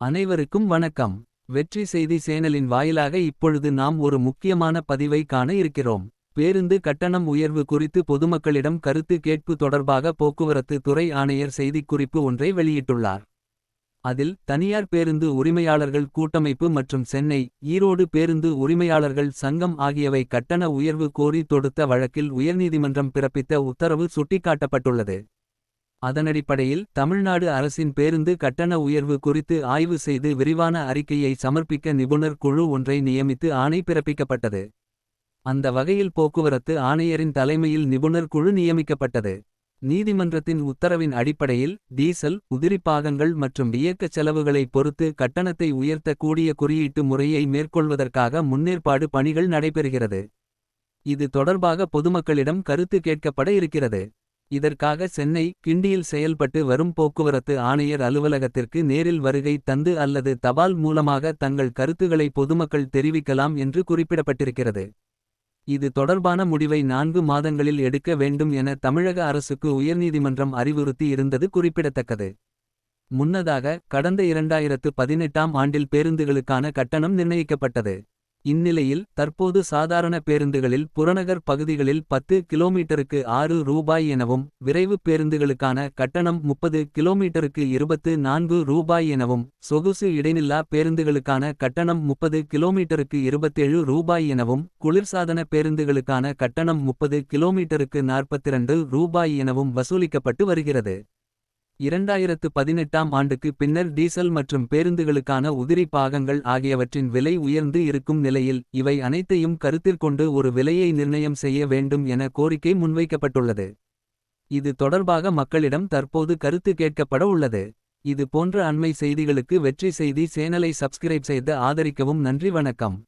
அனைவருக்கும் வணக்கம். வெற்றி செய்தி சேனலின் வாயிலாக இப்பொழுது நாம் ஒரு முக்கியமான பதிவை காண இருக்கிறோம். பேருந்து கட்டணம் உயர்வு குறித்து பொதுமக்களிடம் கருத்து கேட்பு தொடர்பாக போக்குவரத்து துறை ஆணையர் செய்திக்குறிப்பு ஒன்றை வெளியிட்டுள்ளார். அதில் தனியார் பேருந்து உரிமையாளர்கள் கூட்டமைப்பு மற்றும் சென்னை ஈரோடு பேருந்து உரிமையாளர்கள் சங்கம் ஆகியவை கட்டண உயர்வு கோரி தொடுத்த வழக்கில் உயர்நீதிமன்றம் பிறப்பித்த உத்தரவு சுட்டிக்காட்டப்பட்டுள்ளது. அதனடிப்படையில் தமிழ்நாடு அரசின் பேருந்து கட்டண உயர்வு குறித்து ஆய்வு செய்து விரிவான அறிக்கையை சமர்ப்பிக்க நிபுணர் குழு ஒன்றை நியமித்து ஆணை பிறப்பிக்கப்பட்டது. அந்த வகையில் போக்குவரத்து ஆணையரின் தலைமையில் நிபுணர் குழு நியமிக்கப்பட்டது. நீதிமன்றத்தின் உத்தரவின் அடிப்படையில் டீசல் உதிரிப்பாகங்கள் மற்றும் இயக்கச் செலவுகளை பொறுத்து கட்டணத்தை உயர்த்த கூடிய குறியீட்டு முறையை மேற்கொள்வதற்காக முன்னேற்பாடு பணிகள் நடைபெறுகிறது. இது தொடர்பாக பொதுமக்களிடம் கருத்து கேட்கப்பட இருக்கிறது. இதற்காக சென்னை கிண்டியில் செயல்பட்டு வரும் போக்குவரத்து ஆணையர் அலுவலகத்திற்கு நேரில் வருகை தந்து அல்லது தபால் மூலமாக தங்கள் கருத்துக்களை பொதுமக்கள் தெரிவிக்கலாம் என்று குறிப்பிடப்பட்டிருக்கிறது. இது தொடர்பான முடிவை நான்கு மாதங்களில் எடுக்க வேண்டும் என தமிழக அரசுக்கு உயர்நீதிமன்றம் அறிவுறுத்தி இருந்தது குறிப்பிடத்தக்கது. முன்னதாக கடந்த இரண்டாயிரத்து பதினெட்டாம் ஆண்டில் பேருந்துகளுக்கான கட்டணம் நிர்ணயிக்கப்பட்டது. இந்நிலையில் தற்போது சாதாரண பேருந்துகளில் புறநகர் பகுதிகளில் பத்து கிலோமீட்டருக்கு ஆறு ரூபாய் எனவும் விரைவு பேருந்துகளுக்கான கட்டணம் முப்பது கிலோமீட்டருக்கு இருபத்து நான்கு ரூபாய் எனவும் சொகுசு இடைநில்லா பேருந்துகளுக்கான கட்டணம் முப்பது கிலோமீட்டருக்கு இருபத்தேழு ரூபாய் எனவும் குளிர்சாதன பேருந்துகளுக்கான கட்டணம் முப்பது கிலோமீட்டருக்கு நாற்பத்திரண்டு ரூபாய் எனவும் வசூலிக்கப்பட்டு வருகிறது. இரண்டாயிரத்து பதினெட்டாம் ஆண்டுக்கு பின்னர் டீசல் மற்றும் பேருந்துகளுக்கான உதிரி பாகங்கள் ஆகியவற்றின் விலை உயர்ந்து இருக்கும் நிலையில் இவை அனைத்தையும் கருத்திற்கொண்டு ஒரு விலையை நிர்ணயம் செய்ய வேண்டும் என கோரிக்கை முன்வைக்கப்பட்டுள்ளது. இது தொடர்பாக மக்களிடம் தற்போது கருத்து கேட்கப்பட உள்ளது. இது போன்ற அண்மை செய்திகளுக்கு வெற்றி செய்தி சேனலை சப்ஸ்கிரைப் செய்து ஆதரிக்கவும் நன்றி வணக்கம்.